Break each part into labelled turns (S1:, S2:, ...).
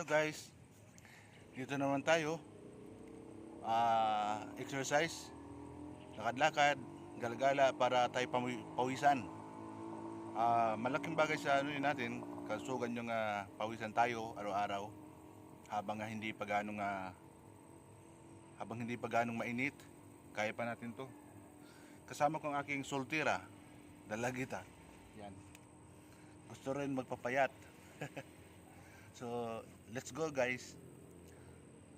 S1: Hello guys. Dito naman tayo. Ah, exercise. Lakad-lakad, galgala para tayo pawi- pawisan. Ah, malaking bagay sa ano yun natin, kasugan yung ah, pawisan tayo araw-araw habang nga hindi pa ganong ah, habang hindi pa ganong mainit, kaya pa natin 'to. Kasama ko ang aking soltera, dalagita. Yan. Gusto rin magpapayat. So, let's go guys.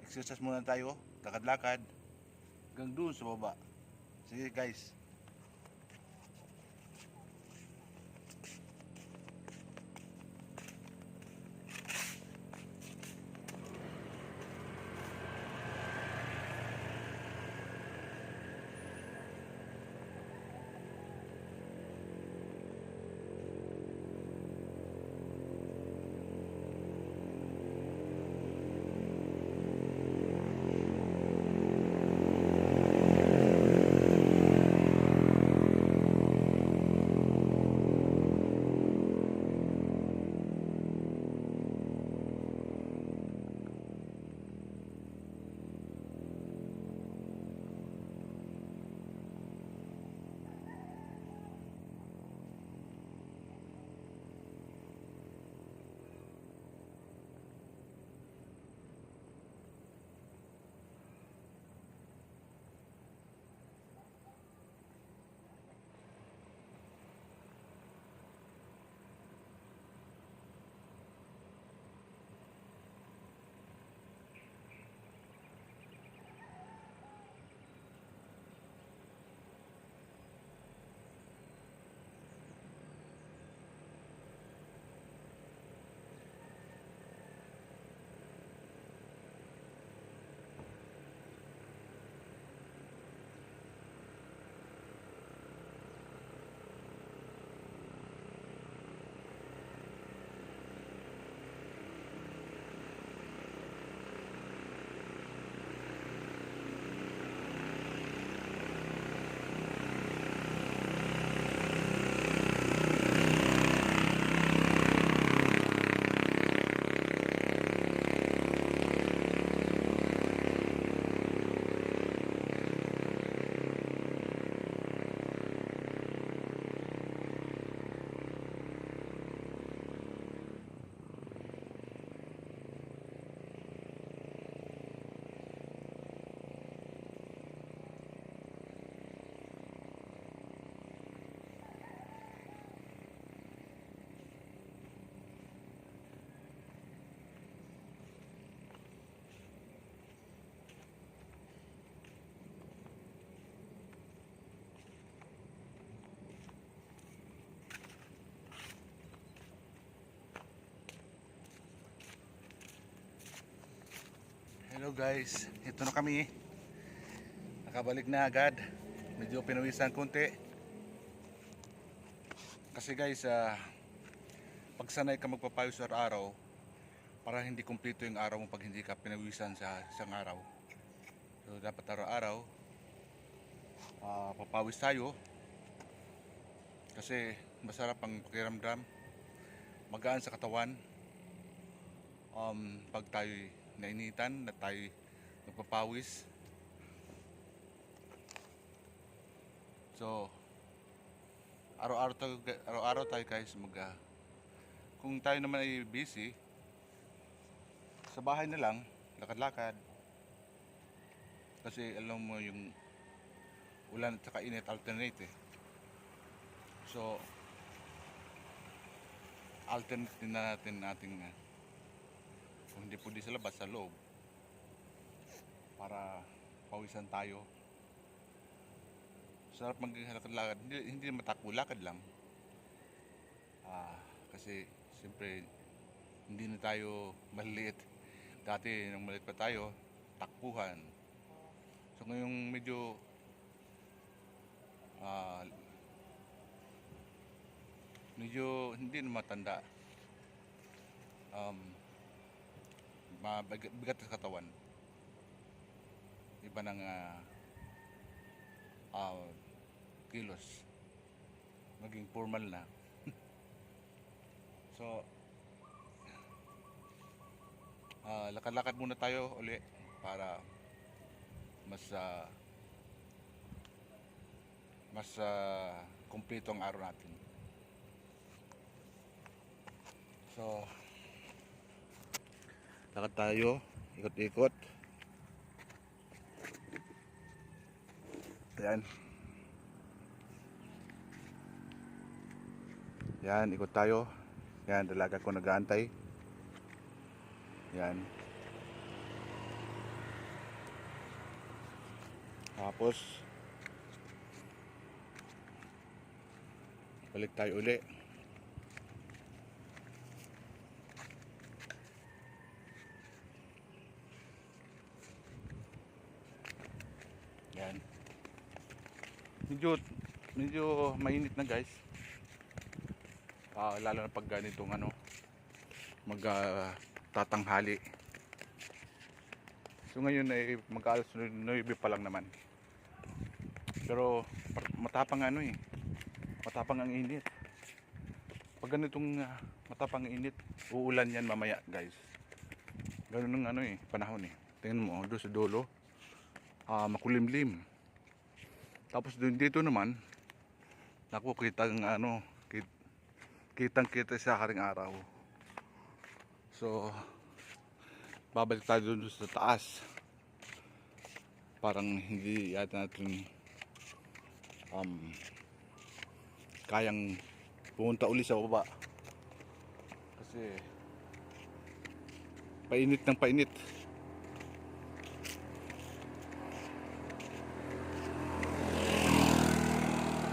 S1: Exercise muna tayo, lakad-lakad hanggang doon sa baba. Sige guys. Guys, ito na kami. Nakabalik na agad. Medyo pinawisan konti. Kasi guys, ah, pag sanay ka magpapayos sa araw, para hindi kumpleto yung araw mo pag hindi ka pinawisan sa isang araw. So dapat araw-araw, ah, papawis tayo. Kasi masarap ang pakiramdam. Magaan sa katawan. Um, pag tayo nainitan, na tayo nagpapawis. So, araw-araw tayo, araw-araw tayo guys mag ah, kung tayo naman ay busy sa bahay na lang lakad-lakad kasi alam mo yung ulan at saka init alternate eh so alternate din na natin nating ah, kung hindi pwede sa labas sa loob. Para pawisan tayo. Sarap maglalakad hindi, hindi naman takbo lakad lang. Ah, kasi siyempre hindi na tayo maliliit. Dati nung maliit pa tayo takbuhan. So ngayong medyo ah, medyo hindi na matanda. Um, mabigat bigat sa katawan. Iba ng ah, ah, kilos. Maging formal na. So lakad-lakad muna tayo uli para mas ah, mas ah, kumpleto ang araw natin. So, lakad tayo, ikot-ikot. Ayan. Yan, ikot tayo. Yan, dalaga ko nag-aantay. Yan. Tapos, balik tayo uli. Yan. Medyo, medyo mainit na guys. Ah, lalo na pag ganitong ano, mag ah, tatanghali. So ngayon ay mag-alas 9 pa lang naman. Pero matapang ano eh. Matapang ang init. Pag ganitong ah, matapang ang init, uulan yan mamaya guys. Ganun ang ano eh, panahon eh. Tingnan mo, doon sa dulo, ah, makulimlim. Tapos doon dito naman, naku, kitang ano, kit, kitang kita sa karing araw. So, babalik tayo doon sa taas. Parang hindi yata natin um, kayang pumunta uli sa baba. Kasi painit ng painit.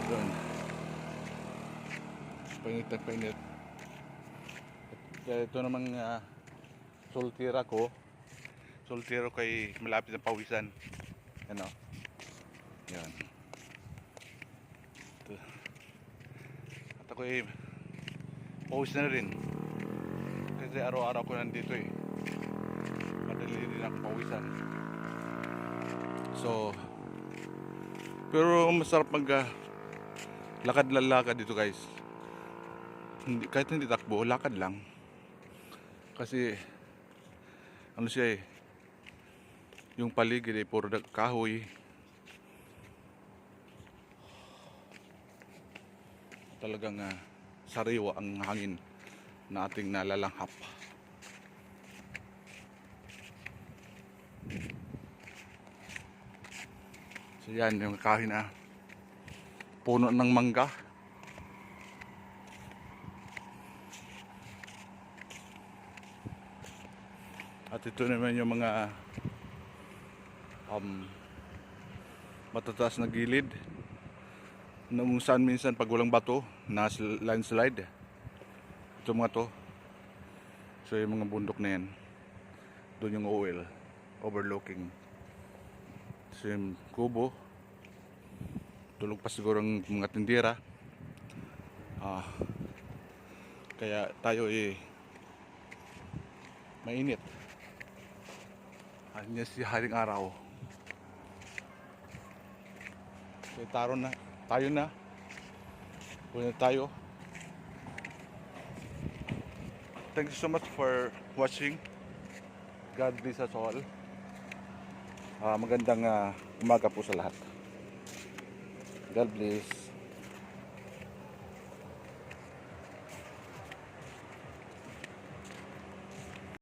S1: Doon. Painit. At ito namang uh, soltira ko. Soltero kay malapit na pawisan. Ano? Yan. Ito. At ako eh, pawis na rin. Kasi araw-araw ko nandito eh. Madali rin akong pawisan. So, pero masarap mag ah, lakad-lalakad dito guys. Hindi, kahit hindi takbo, lakad lang. Kasi ano siya eh, yung paligid eh, puro kahoy. Talagang ah, sariwa ang hangin na ating nalalanghap. So yan, yung kahoy na puno ng mangga. At ito naman yung mga um, matataas na gilid na kung saan minsan pag walang bato na sl- landslide. Ito mga to. So yung mga bundok na yan doon yung oil overlooking. So yung kubo tulog pa siguro ang mga tindira ah, kaya tayo eh mainit Ayan si Haring Araw. So, taro na. Tayo na. Una tayo. Thank you so much for watching. God bless us all. Ah, magandang ah, umaga po sa lahat. God bless.